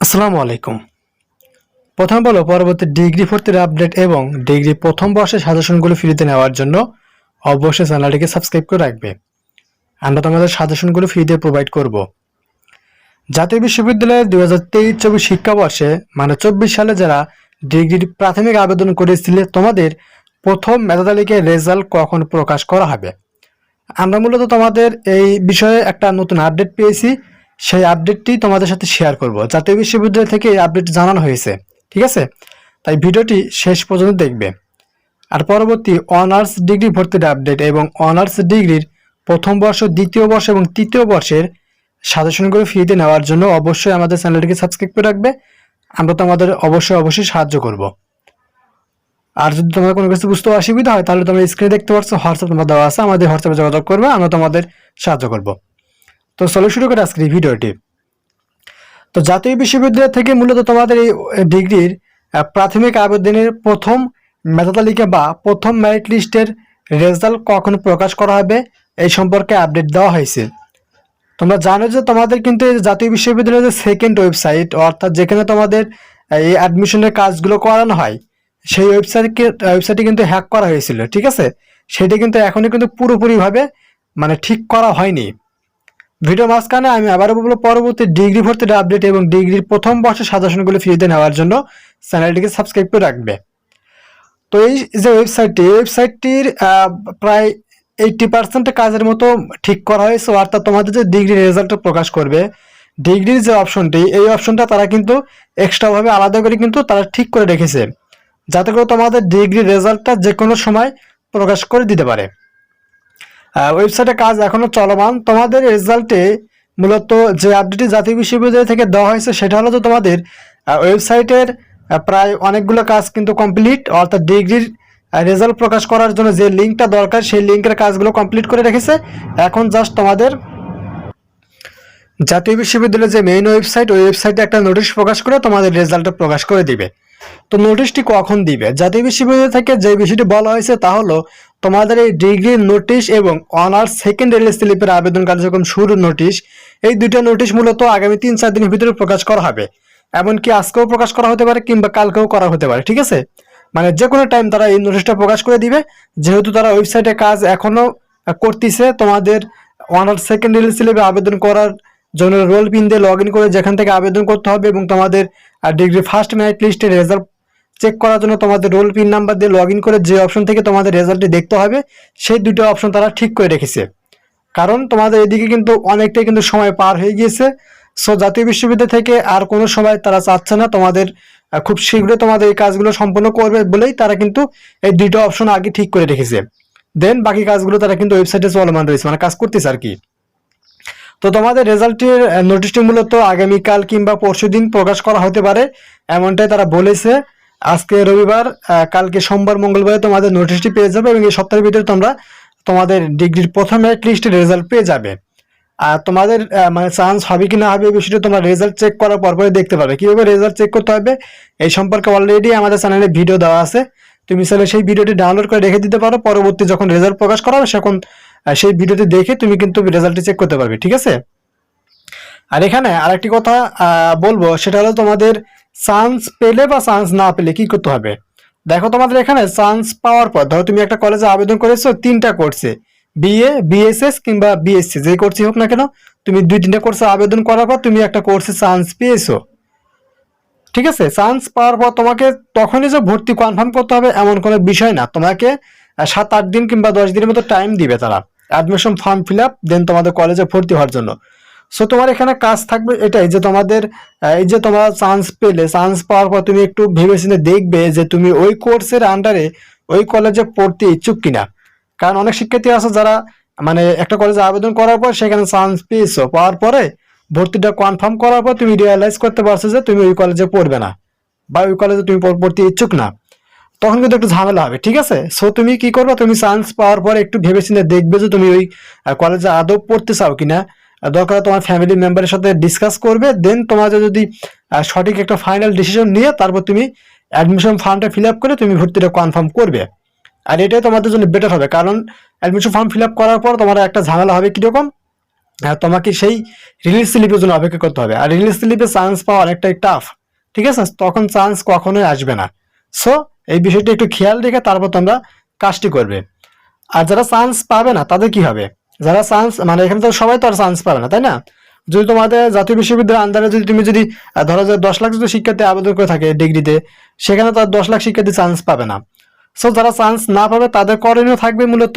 আসসালামু আলাইকুম। প্রথম বলো, পরবর্তী ডিগ্রি ভর্তির আপডেট এবং ডিগ্রি প্রথম বর্ষের সাজেশনগুলো ফ্রিতে নেওয়ার জন্য অবশ্যই চ্যানেলটিকে সাবস্ক্রাইব করে রাখবে। আমরা তোমাদের সাজেশনগুলো ফ্রিতে প্রোভাইড করব। জাতীয় বিশ্ববিদ্যালয়ের দু হাজার তেইশ চব্বিশ শিক্ষাবর্ষে মানে চব্বিশ সালে যারা ডিগ্রির প্রাথমিক আবেদন করেছিলে, তোমাদের প্রথম মেধা তালিকায় রেজাল্ট কখন প্রকাশ করা হবে? আমরা মূলত তোমাদের এই বিষয়ে একটা নতুন আপডেট পেয়েছি। সেই আপডেটটি তোমাদের সাথে শেয়ার করব। জাতীয় বিশ্ববিদ্যালয় থেকে এই আপডেট জানানো হয়েছে, ঠিক আছে? তাই ভিডিওটি শেষ পর্যন্ত দেখবে। আর পরবর্তী অনার্স ডিগ্রি ভর্তির আপডেট এবং অনার্স ডিগ্রির প্রথম বর্ষ, দ্বিতীয় বর্ষ এবং তৃতীয় বর্ষের সাজেশনগুলো ফ্রিতে নেওয়ার জন্য অবশ্যই আমাদের চ্যানেলটিকে সাবস্ক্রাইব করে রাখবে। আমরা তোমাদের অবশ্যই অবশ্যই সাহায্য করব। আর যদি তোমার কোনো কিছু বুঝতে অসুবিধা হয়, তাহলে তোমরা স্ক্রিনে দেখতে পাচ্ছ হোয়াটসঅ্যাপ তোমার দেওয়া আছে, আমাদের হোয়াটসঅ্যাপে যোগাযোগ করবে, আমরা তোমাদের সাহায্য করব। তো চলো শুরু করে আজকের এই ভিডিওটি। তো জাতীয় বিশ্ববিদ্যালয় থেকে মূলত তোমাদের এই ডিগ্রির প্রাথমিক আবেদনের প্রথম মেধা তালিকা বা প্রথম মেরিট লিস্টের রেজাল্ট কখন প্রকাশ করা হবে, এই সম্পর্কে আপডেট দেওয়া হয়েছে। তোমরা জানো যে তোমাদের কিন্তু এই জাতীয় বিশ্ববিদ্যালয়ের যে সেকেন্ড ওয়েবসাইট অর্থাৎ যেখানে তোমাদের এই অ্যাডমিশনের কাজগুলো করানো হয়, সেই ওয়েবসাইটকে ওয়েবসাইটটি কিন্তু হ্যাক করা হয়েছিল, ঠিক আছে? সেটি কিন্তু এখনই কিন্তু পুরোপুরিভাবে মানে ঠিক করা হয়নি। ভিডিও মাঝখানে আমি আবারও বলব, পরবর্তী ডিগ্রি ভর্তির আপডেট এবং ডিগ্রির প্রথম বর্ষের সাজেশনগুলো ফ্রিতে নেওয়ার জন্য চ্যানেলটিকে সাবস্ক্রাইব করে রাখবে। তো এই যে ওয়েবসাইটটি ওয়েবসাইটটির প্রায় এইটটি পার্সেন্ট কাজের মতো ঠিক করা হয়েছে, অর্থাৎ তোমাদের যে ডিগ্রি রেজাল্টটা প্রকাশ করবে ডিগ্রির যে অপশনটি এই অপশনটা তারা কিন্তু এক্সট্রাভাবে আলাদা করে কিন্তু তারা ঠিক করে রেখেছে। যাতে করে তোমাদের ডিগ্রি রেজাল্টটা যে কোনো সময় প্রকাশ করে দিতে পারে। ওয়েবসাইটে কাজ এখনও চলমান। তোমাদের রেজাল্টে মূলত যে আপডেটটি জাতীয় বিশ্ববিদ্যালয় থেকে দেওয়া হয়েছে, সেটা হলো যে তোমাদের ওয়েবসাইটের প্রায় অনেকগুলো কাজ কিন্তু কমপ্লিট অর্থাৎ ডিগ্রির রেজাল্ট প্রকাশ করার জন্য যে লিঙ্কটা দরকার, সেই লিঙ্কের কাজগুলো কমপ্লিট করে রেখেছে। এখন জাস্ট তোমাদের জাতীয় বিশ্ববিদ্যালয়ের যে মেইন ওয়েবসাইট ওই ওয়েবসাইটে একটা নোটিশ প্রকাশ করে তোমাদের রেজাল্টটা প্রকাশ করে দিবে। তো নোটিশটি কখন দিবে? জাতীয় বিশ্ববিদ্যালয় থেকে যে বিষয়টি বলা হয়েছে তা হলো তোমাদের এই ডিগ্রির নোটিশ এবং অনার্স সেকেন্ড এল স্লিপের আবেদন কার্যক্রম শুরুর নোটিশ, এই দুইটা নোটিশ মূলত আগামী তিন চার দিনের ভিতরে প্রকাশ করা হবে। এমনকি আজকেও প্রকাশ করা হতে পারে কিংবা কালকেও করা হতে পারে, ঠিক আছে? মানে যে কোনো টাইম তারা এই নোটিশটা প্রকাশ করে দিবে। যেহেতু তারা ওয়েবসাইটে কাজ এখনও করতেছে, তোমাদের অনার্স সেকেন্ড এল স্লিপে আবেদন করার জন্য রোল পিন দিয়ে লগ ইন করে যেখান থেকে আবেদন করতে হবে এবং তোমাদের ডিগ্রি ফার্স্ট মেরিট লিস্টের রেজাল্ট চেক করার জন্য তোমাদের রোল পিন নাম্বার দিয়ে লগ করে যে অপশন থেকে তোমাদের রেজাল্টটি দেখতে হবে, সেই দুটো অপশন তারা ঠিক করে রেখেছে। কারণ তোমাদের এদিকে কিন্তু অনেকটাই কিন্তু সময় পার হয়ে গিয়েছে। সো জাতীয় বিশ্ববিদ্যালয় থেকে আর কোনো সময় তারা চাচ্ছে না তোমাদের খুব শীঘ্রই তোমাদের এই কাজগুলো সম্পন্ন করবে বলেই তারা কিন্তু এই দুটো অপশন আগে ঠিক করে রেখেছে। দেন বাকি কাজগুলো তারা কিন্তু ওয়েবসাইটে চলমান রয়েছে মানে কাজ করতেছে আর কি। তো তোমাদের রেজাল্টের নোটিশটি মূলত আগামীকাল কিংবা পরশু দিন প্রকাশ করা হতে পারে, এমনটাই তারা বলেছে। আজকে রবিবার কালকে সোমবার, মঙ্গলবারে তোমাদের নোটিশটি পেয়ে যাবে এবং এই সপ্তাহের ভিতরে তোমরা তোমাদের ডিগ্রির প্রথম লিস্টের রেজাল্ট পেয়ে যাবে। আর তোমাদের মানে চান্স হবে কি না হবে এই বিষয়টা তোমরা রেজাল্ট চেক করার পর পরে দেখতে পাবে। কীভাবে রেজাল্ট চেক করতে হবে এই সম্পর্কে অলরেডি আমাদের চ্যানেলে ভিডিও দেওয়া আছে। তুমি চাইলে সেই ভিডিওটি ডাউনলোড করে রেখে দিতে পারো। পরবর্তী যখন রেজাল্ট প্রকাশ করা হবে তখন সেই ভিডিওটি দেখে তুমি কিন্তু রেজাল্টটি চেক করতে পারবে, ঠিক আছে? আর এখানে আরেকটি কথা বলব, সেটা হলো তোমাদের চান্স পেলে বা চান্স না পেলে কি করতে হবে? দেখো তোমাদের এখানে চান্স পাওয়ার পর, ধরো তুমি একটা কলেজে আবেদন করেছ, তিনটা কোর্সে বিএ বিএসএস কিংবা বিএসসি যে কোর্সই হোক না কেন, তুমি দুই, তিনটা কোর্সে আবেদন করার পর তুমি একটা কোর্সে চান্স পেয়েছ। ঠিক আছে? চান্স পাওয়ার পর তোমাকে তখনই যে ভর্তি কনফার্ম করতে হবে এমন কোনো বিষয় না। তোমাকে সাত, আট দিন কিংবা দশ দিনের মতো টাইম দিবে তারা। Admission form fill up then তোমাদের কলেজে ভর্তি হওয়ার জন্য। সো তোমার এখানে কাজ থাকবে এটাই যে তোমাদের এই যে তোমার চান্স পেলে চান্স পাওয়ার পর তুমি একটু ভেবেচিন্তে দেখবে যে তুমি ওই কোর্সের আন্ডারে ওই কলেজে পড়তে ইচ্ছুক কিনা। কারণ অনেক শিক্ষার্থী আছে যারা মানে একটা কলেজে আবেদন করার পর সেখানে চান্স পেয়েছ, পাওয়ার পরে ভর্তিটা কনফার্ম করার পর তুমি রিয়েলাইজ করতে পারছ যে তুমি ওই কলেজে পড়বে না বা ওই কলেজে তুমি পড়তে ইচ্ছুক না। তখন কিন্তু একটু ঝামেলা হবে, ঠিক আছে? সো তুমি কি করবে? তুমি চান্স পাওয়ার পরে একটু ভেবেচিন্তে দেখবে যে তুমি ওই কলেজে আদৌ পড়তে চাও কিনা। দরকার তোমার ফ্যামিলি মেম্বারের সাথে ডিসকাস করবে দেন তোমাদের যদি সঠিক একটা ফাইনাল ডিসিশন নিয়ে তারপর তুমি অ্যাডমিশন ফর্মটা ফিল আপ করে তুমি ভর্তিটা কনফার্ম করবে। আর এটাই তোমাদের জন্য বেটার হবে, কারণ অ্যাডমিশন ফর্ম ফিল আপ করার পর তোমার একটা ঝামেলা হবে কীরকম? তোমাকে সেই রিলিজ স্লিপের জন্য অপেক্ষা করতে হবে। আর রিলিজ স্লিপে চান্স পাওয়া অনেকটাই টাফ ঠিক আছে? তখন চান্স কখনোই আসবে না। সো এই বিষয়টি একটু খেয়াল রেখে তারপর তোমরা কাজটি করবে। আর যারা চান্স পাবে না, তাদের কি হবে? যারা চান্স মানে এখানে তো সবাই তো আর চান্স পাবে না, তাই না? যদি তোমাদের জাতীয় বিশ্ববিদ্যালয়ের আন্ডারে যদি তুমি যদি ধরো যে দশ লাখ যদি শিক্ষার্থী আবেদন করে থাকে ডিগ্রিতে সেখানে তো আর দশ লাখ শিক্ষার্থী চান্স পাবে না। সো যারা চান্স না পাবে, তাদের করণীয় থাকবে মূলত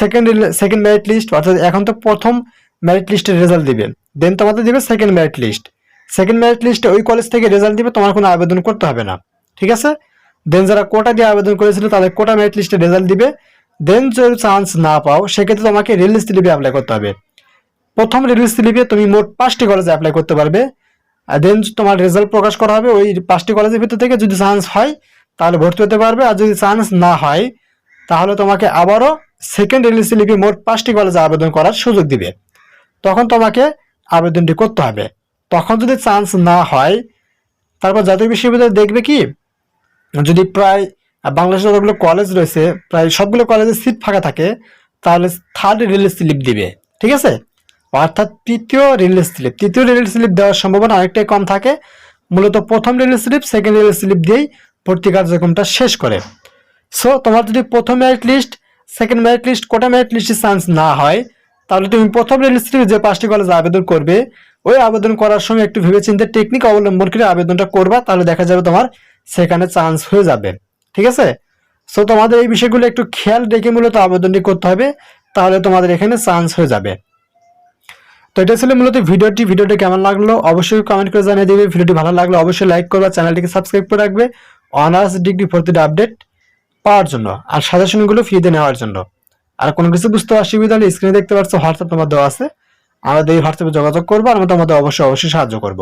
সেকেন্ড সেকেন্ড মেরিট লিস্ট অর্থাৎ এখন তো প্রথম মেরিট লিস্টের রেজাল্ট দিবে। দেন তোমাদের দিবে second merit list second merit লিস্টে ওই কলেজ থেকে রেজাল্ট দিবে, তোমার কোনো আবেদন করতে হবে না। ঠিক আছে? দেন যারা কোটা দিয়ে আবেদন করেছিল, তাদের কোটা মেরিট লিস্টে রেজাল্ট দিবে। দেন যদি চান্স না পাও, সেক্ষেত্রে তোমাকে রিলিজ স্লিপে অ্যাপ্লাই করতে হবে। প্রথম রিলিজ স্লিপে তুমি মোট পাঁচটি কলেজে অ্যাপ্লাই করতে পারবে। আর দেন তোমার রেজাল্ট প্রকাশ করা হবে ওই পাঁচটি কলেজের ভিতর থেকে যদি চান্স হয়, তাহলে ভর্তি হতে পারবে। আর যদি চান্স না হয়, তাহলে তোমাকে আবারও সেকেন্ড রিলিজ স্লিপে মোট পাঁচটি কলেজে আবেদন করার সুযোগ দিবে। তখন তোমাকে আবেদনটি করতে হবে। তখন যদি চান্স না হয়, তারপর জাতীয় বিশ্ববিদ্যালয় দেখবে কি? যদি প্রায় বাংলাদেশের যতগুলো কলেজ রয়েছে, প্রায় সবগুলো কলেজে সিট ফাঁকা থাকে, তাহলে থার্ড রিলিজ স্লিপ দিবে, ঠিক আছে? অর্থাৎ তৃতীয় রিলিজ স্লিপ তৃতীয় রিলিজ স্লিপ দেওয়ার সম্ভাবনা অনেকটাই কম থাকে। মূলত প্রথম release slip second release slip দিয়েই ভর্তি কার্যক্রমটা শেষ করে। সো তোমার যদি প্রথম merit list second merit list quota merit লিস্টে চান্স না হয়, তাহলে তুমি প্রথম রিলিজ স্লিপে যে পাঁচটি কলেজ আবেদন করবে, ওই আবেদন করার সময় একটু ভেবেচিন্তে টেকনিক অবলম্বন করে আবেদনটা করবা, তাহলে দেখা যাবে তোমার সেখানে চান্স হয়ে যাবে। ঠিক আছে? সো তোমাদের এই বিষয়গুলো একটু খেয়াল রেখে মূলত আবেদনটি করতে হবে, তাহলে তোমাদের এখানে চান্স হয়ে যাবে। তো এটা ছিল মূলত ভিডিওটি। ভিডিওটি কেমন লাগল অবশ্যই কমেন্ট করে জানিয়ে দেবে। ভিডিওটি ভালো লাগল অবশ্যই লাইক করবে, চ্যানেলটিকে সাবস্ক্রাইব করে রাখবে অনার্স ডিগ্রি ভর্তির আপডেট পাওয়ার জন্য আর সাজেশনগুলো ফ্রিতে নেওয়ার জন্য। আর কোনো কিছু বুঝতে অসুবিধা হলে স্ক্রিনে দেখতে পাচ্ছ হোয়াটসঅ্যাপ তোমার দেওয়া আছে। আমাদের এই হোয়াটসঅ্যাপে যোগাযোগ করব আর আমরা তোমাদের অবশ্যই অবশ্যই সাহায্য করব।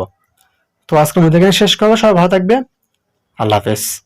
তো আজকের মধ্যে এখানে শেষ করব। সবাই ভালো থাকবে। আল্লাহ হাফেজ।